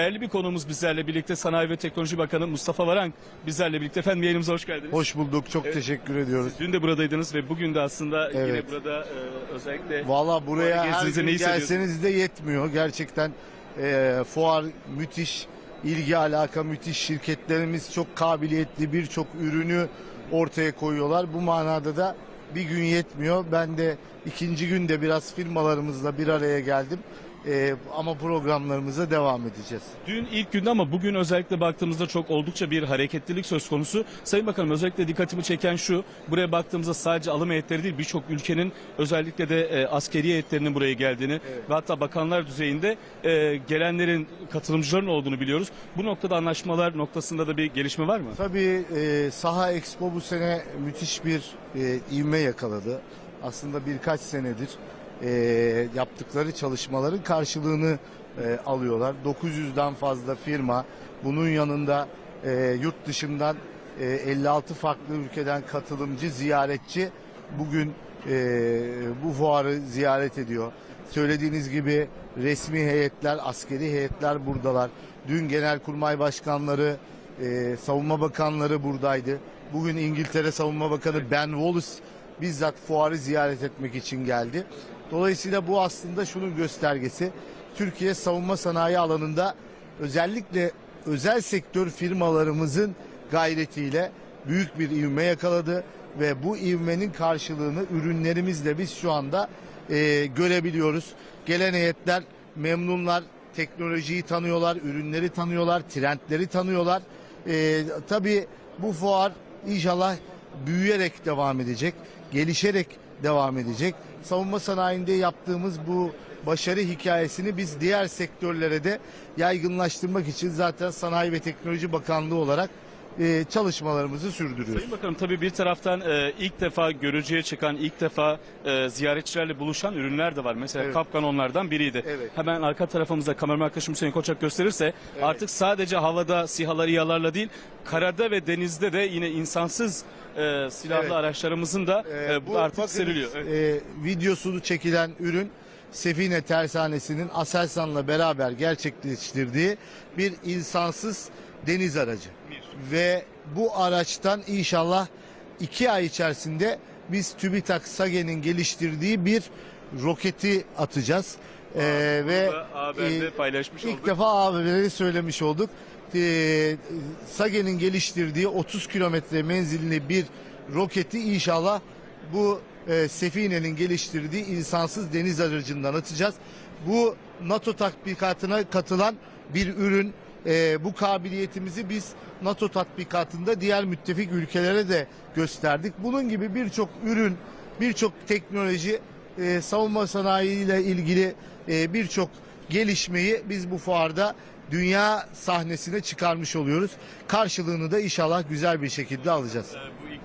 Değerli bir konuğumuz bizlerle birlikte Sanayi ve Teknoloji Bakanı Mustafa Varank bizlerle birlikte. Efendim yayınımıza hoş geldiniz. Hoş bulduk. Çok Evet. teşekkür ediyoruz. Dün de buradaydınız ve bugün de aslında yine Evet. burada e, özellikle Valla buraya Fuara her gezdiğinizde gün ne hissediyorsunuz? gelseniz de yetmiyor. Gerçekten e, fuar müthiş, ilgi alaka müthiş. Şirketlerimiz çok kabiliyetli birçok ürünü ortaya koyuyorlar. Bu manada da bir gün yetmiyor. Ben de ikinci günde biraz firmalarımızla bir araya geldim. E, ama programlarımıza devam edeceğiz. dün ilk günde ama bugün özellikle baktığımızda çok oldukça bir hareketlilik söz konusu. Sayın Bakanım özellikle dikkatimi çeken şu. Buraya baktığımızda sadece alım heyetleri değil birçok ülkenin özellikle de e, askeri heyetlerinin buraya geldiğini Evet. ve hatta bakanlar düzeyinde e, gelenlerin katılımcıların olduğunu biliyoruz. Bu noktada anlaşmalar noktasında da bir gelişme var mı? Tabii e, Saha Expo bu sene müthiş bir e, ivme yakaladı. Aslında birkaç senedir e, yaptıkları çalışmaların karşılığını e, alıyorlar. 900'den fazla firma, bunun yanında e, yurt dışından e, 56 farklı ülkeden katılımcı, ziyaretçi bugün e, bu fuarı ziyaret ediyor. Söylediğiniz gibi resmi heyetler, askeri heyetler buradalar. Dün Genelkurmay Başkanları, e, Savunma Bakanları buradaydı. Bugün İngiltere Savunma Bakanı Ben Wallace bizzat fuarı ziyaret etmek için geldi. Dolayısıyla bu aslında şunun göstergesi. Türkiye savunma sanayi alanında özellikle özel sektör firmalarımızın gayretiyle büyük bir ivme yakaladı ve bu ivmenin karşılığını ürünlerimizle biz şu anda e, görebiliyoruz. Gelen heyetler memnunlar, teknolojiyi tanıyorlar, ürünleri tanıyorlar, trendleri tanıyorlar. E, tabii bu fuar inşallah büyüyerek devam edecek, gelişerek devam edecek. Savunma sanayinde yaptığımız bu başarı hikayesini biz diğer sektörlere de yaygınlaştırmak için zaten Sanayi ve Teknoloji Bakanlığı olarak e, çalışmalarımızı sürdürüyoruz. Sayın Bakanım tabii bir taraftan e, ilk defa görücüye çıkan, ilk defa e, ziyaretçilerle buluşan ürünler de var. Mesela Evet. Kapkan onlardan biriydi. Evet. Hemen arka tarafımızda kameraman arkadaşım Hüseyin Koçak gösterirse artık sadece havada SİHA'ları yalarla değil, karada ve denizde de yine insansız e, silahlı Evet. araçlarımızın da Ee, e, bu artık bakınız, seriliyor. Evet. e, videosunu çekilen ürün Sefine Tersanesi'nin Aselsan'la beraber gerçekleştirdiği bir insansız deniz aracı. Ve bu araçtan inşallah iki ay içerisinde biz TÜBİTAK SAGE'nin geliştirdiği bir roketi atacağız. Ee, ve haberde e, paylaşmış İlk olduk. defa abileri söylemiş olduk. Ee, Sage'nin geliştirdiği 30 kilometre menzilli bir roketi inşallah bu e, Sefine'nin geliştirdiği insansız deniz aracından atacağız. Bu NATO tatbikatına katılan bir ürün. Ee, bu kabiliyetimizi biz NATO tatbikatında diğer müttefik ülkelere de gösterdik. Bunun gibi birçok ürün, birçok teknoloji, e, savunma sanayi ile ilgili e, birçok gelişmeyi biz bu fuarda dünya sahnesine çıkarmış oluyoruz. Karşılığını da inşallah güzel bir şekilde alacağız.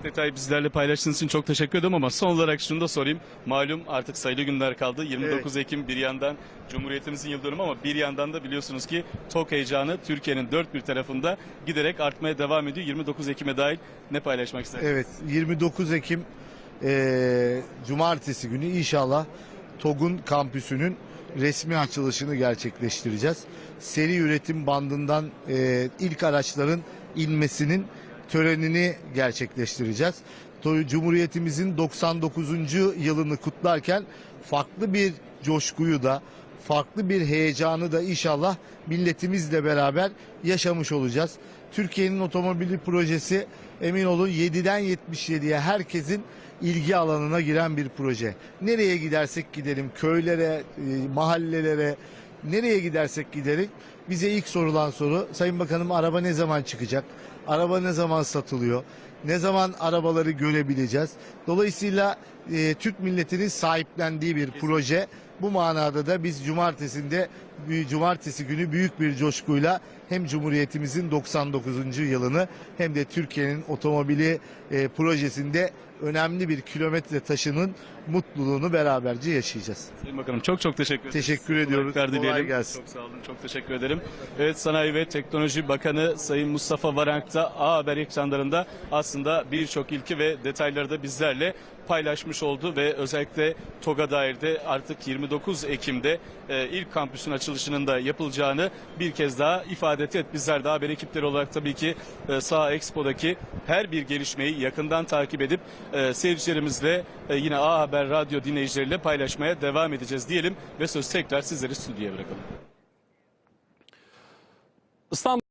Detayı bizlerle paylaştığınız için çok teşekkür ederim ama son olarak şunu da sorayım. Malum artık sayılı günler kaldı. 29 Ekim bir yandan Cumhuriyetimizin yıl dönümü ama bir yandan da biliyorsunuz ki TOK heyecanı Türkiye'nin dört bir tarafında giderek artmaya devam ediyor. 29 Ekim'e dair ne paylaşmak istersiniz? Evet 29 Ekim e, Cumartesi günü inşallah TOG'un kampüsünün resmi açılışını gerçekleştireceğiz. Seri üretim bandından e, ilk araçların inmesinin törenini gerçekleştireceğiz. Cumhuriyetimizin 99. yılını kutlarken farklı bir coşkuyu da farklı bir heyecanı da inşallah milletimizle beraber yaşamış olacağız. Türkiye'nin otomobili projesi emin olun 7'den 77'ye herkesin ilgi alanına giren bir proje. Nereye gidersek gidelim köylere, e, mahallelere nereye gidersek gidelim bize ilk sorulan soru Sayın Bakanım araba ne zaman çıkacak? Araba ne zaman satılıyor? Ne zaman arabaları görebileceğiz? Dolayısıyla e, Türk milletinin sahiplendiği bir proje. Bu manada da biz cumartesinde cumartesi günü büyük bir coşkuyla hem Cumhuriyetimizin 99. yılını hem de Türkiye'nin otomobili e, projesinde önemli bir kilometre taşının mutluluğunu beraberce yaşayacağız. Sayın Bakanım çok çok teşekkür ederiz. Teşekkür ediyoruz. Kolay dileyelim. gelsin. Çok sağ olun. Çok teşekkür ederim. Evet Sanayi ve Teknoloji Bakanı Sayın Mustafa Varank da A Haber ekranlarında aslında birçok ilki ve detayları da bizlerle paylaşmış oldu ve özellikle TOG'a dair de artık 29 Ekim'de e, ilk kampüsün açılışının da yapılacağını bir kez daha ifade etti. Bizler de haber ekipleri olarak tabii ki e, Saha Expo'daki her bir gelişmeyi yakından takip edip e, seyircilerimizle e, yine A Haber Radyo dinleyicileriyle paylaşmaya devam edeceğiz diyelim ve söz tekrar sizleri stüdyoya bırakalım. İstanbul